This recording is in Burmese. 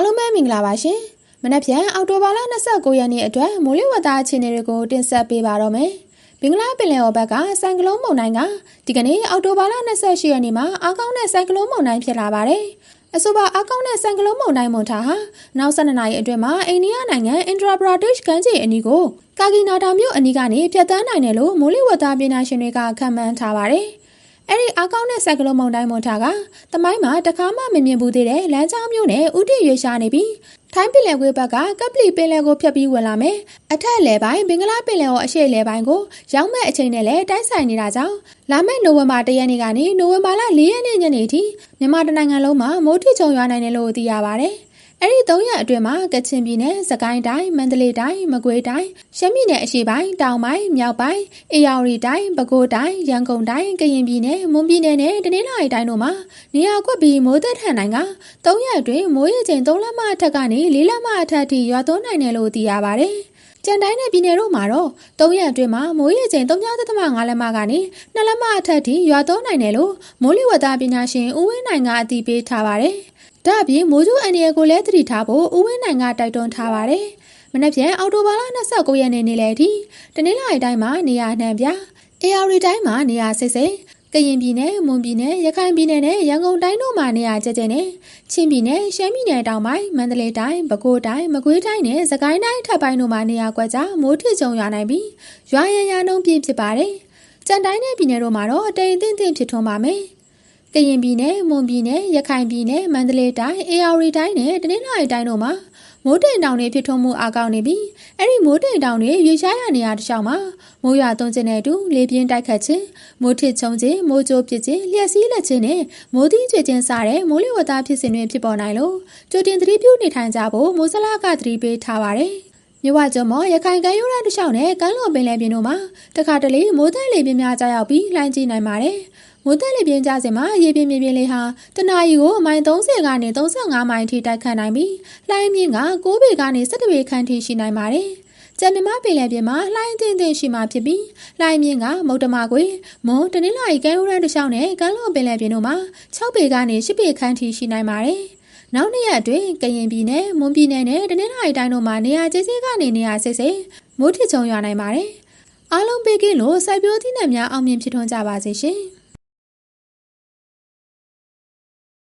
အားလုံးပဲမင်္ဂလာပါရှင်။မနက်ဖြန်အောက်တိုဘာလ29ရက်နေ့အတွက်မိုးလေဝသအခြေအနေတွေကိုတင်ဆက်ပေးပါတော့မယ်။ဘင်္ဂလားပင်လယ်အော်ဘက်ကဆိုင်ကလုန်းမုန်တိုင်းကဒီကနေ့အောက်တိုဘာလ28ရက်နေ့မှာအားကောင်းတဲ့ဆိုင်ကလုန်းမုန်တိုင်းဖြစ်လာပါတယ်။အဆိုပါအကောင့်နဲ့ဆန်ကလုံးမုန်တိုင်းမွန်ထားဟာနောက်12နာရီအတွင်းမှာအိန္ဒိယနိုင်ငံအင်ဒရာဘရာဒစ်ကမ်းခြေအနီးကိုကာဂီနာတာမြို့အနီးကနေဖြတ်တန်းနိုင်တယ်လို့မိုးလေဝသပညာရှင်တွေကခန့်မှန်းထားပါတယ်။ အဲ့ဒီအကောင့်နဲ့ဆက်ကလုံးမုန်တိုင်းမွန်ထားကတမိုင်းမှာတခါမှမမြင်ဘူးသေးတဲ့လမ်းကြောင်းမျိုးနဲ့ဥတီရွေရှာနေပြီးထိုင်းပင်လယ်ကွေးဘက်ကကပလီပင်လယ်ကိုဖြတ်ပြီးဝင်လာမယ်အထက်အလယ်ပိုင်းဘင်္ဂလားပင်လယ်ကိုအရှေ့အလယ်ပိုင်းကိုရောက်မဲ့အချိန်နဲ့လည်းတိုက်ဆိုင်နေတာကြောင့်လာမယ့်နိုဝင်ဘာ၁ရက်နေ့ကနေနိုဝင်ဘာလ၄ရက်နေ့ညနေထိမြန်မာတိုင်းနိုင်ငံလုံးမှာမိုးထိချုံရွာနိုင်တယ်လို့သိရပါတယ်။ အဲ့ဒီ၃ရက်အတွင်းမှာကချင်ပြည်နယ်၊စကိုင်းတိုင်း၊မန္တလေးတိုင်း၊မကွေးတိုင်း၊ရှမ်းပြည်နယ်အရှေ့ပိုင်း၊တောင်ပိုင်း၊မြောက်ပိုင်း၊အေရဝတီတိုင်း၊ပဲခူးတိုင်း၊ရန်ကုန်တိုင်း၊ကရင်ပြည်နယ်၊မွန်ပြည်နယ်နဲ့တနင်္သာရီတိုင်းတို့မှာနေရာကွက်ပြီးမိုးသက်ထန်နိုင်က၃ရက်အတွင်းမိုးရေချိန်၃လက်မအထက်ကနေ၄လက်မအထက်ထိရွာသွန်းနိုင်တယ်လို့သိရပါတယ်။ ကြံတိုင်းနဲ့ပြည်နယ်တို့မှာတော့၃ရက်အတွင်းမှာမိုးရေချိန်3.5လက်မကနေ2လက်မအထက်ထိရွာသွန်းနိုင်တယ်လို့မိုးလေဝသပညာရှင်ဦးဝင်းနိုင်ကအတည်ပြုထားပါတယ်။ဒါ့အပြင်မိုးကျူအန်ဒီယကိုလည်းသတိထားဖို့ဦးဝင်းနိုင်ကတိုက်တွန်းထားပါတယ်။မနေ့ပြန်အော်တိုဘာလ29ရက်နေ့နေ့လယ်ထိတနင်္လာရီတိုင်းမှာနေရာနှံပြအေရီတိုင်းမှာနေရာစိတ်စိတ် ကရင်ပြည်နယ်မွန်ပြည်နယ်ရခိုင်ပြည်နယ်နဲ့ရန်ကုန်တိုင်းတို့မှာနေရာကျကျနဲ့ချင်းပြည်နယ်ရှမ်းပြည်နယ်တောင်ပိုင်းမန္တလေးတိုင်းပဲခူးတိုင်းမကွေးတိုင်းနဲ့စကိုင်းတိုင်းထပ်ပိုင်းတို့မှာနေရာကွက်ကြားမိုးထစ်ကြုံရနိုင်ပြီးရွာရန်ရနှုံးပြည့်ဖြစ်ပါတယ်။ကြံတိုင်းနဲ့ပြည်နယ်တို့မှာတော့အတိမ်အသင့်သင့်ဖြစ်ထွန်းပါမယ်။ကရင်ပြည်နယ်၊မွန်ပြည်နယ်၊ရခိုင်ပြည်နယ်၊မန္တလေးတိုင်း၊အေရဝတီတိုင်းနဲ့တနင်္သာရီတိုင်းတို့မှာ မိုးတိမ်တောင်တွေဖြစ်ထွန်းမှုအကောင့်နေပြီးအဲ့ဒီမိုးတိမ်တောင်တွေရွေရှားရနေရတခြားမှာမိုးရွာသွန်းခြင်းနဲ့အတူလေပြင်းတိုက်ခတ်ခြင်းမိုးထစ်ချုံခြင်းမိုးကြိုးပစ်ခြင်းလျှက်စီးလက်ခြင်းနဲ့မိုးသီးကျွေခြင်းစတဲ့မိုးလေဝသဖြစ်စဉ်တွေဖြစ်ပေါ်နိုင်လို့ကြိုတင်သတိပြုနေထိုင်ကြဖို့မိုးစလာကသတိပေးထားပါတယ်မြဝကျုံမော်ရခိုင်ကမ်းရိုးတန်းတစ်လျှောက်နဲ့ကမ်းလွန်ပင်လယ်ပြင်တို့မှာတခါတလေမိုးသက်လေပြင်းများကြားရောက်ပြီးလှိုင်းကြီးနိုင်ပါတယ်။ မိုးသက်လေပြင်းကြစဉ်မှာရေပြင်းမြေပြင်းလေးဟာတနအီကိုအမိုင်30ကနေ35မိုင်ထိတိုက်ခတ်နိုင်ပြီးလှိုင်းမြင့်က9ပေကနေ17ပေခန့်ထိရှိနိုင်ပါတယ်။ကျန်မြမပင်လယ်ပြင်မှာလှိုင်းအထင်ထင်ရှိမှဖြစ်ပြီးလှိုင်းမြင့်ကမုတ်တမကွေမွန်တနင်္လာရီကမ်းရိုးတန်းတစ်လျှောက်နဲ့ကမ်းလွန်ပင်လယ်ပြင်တို့မှာ6ပေကနေ10ပေခန့်ထိရှိနိုင်ပါတယ်။နောက်နေ့ရက်အတွင်းကရင်ပြည်နယ်မွန်ပြည်နယ်နဲ့တနင်္လာရီတိုင်းတို့မှာနေရာကျကျကနေနေရာစိတ်စိတ်မိုးထချုံရွာနိုင်ပါတယ်။အားလုံးပေးကင်းလို့စိုက်ပျိုးသီးနှံများအောင်မြင်ဖြစ်ထွန်းကြပါစေရှင်။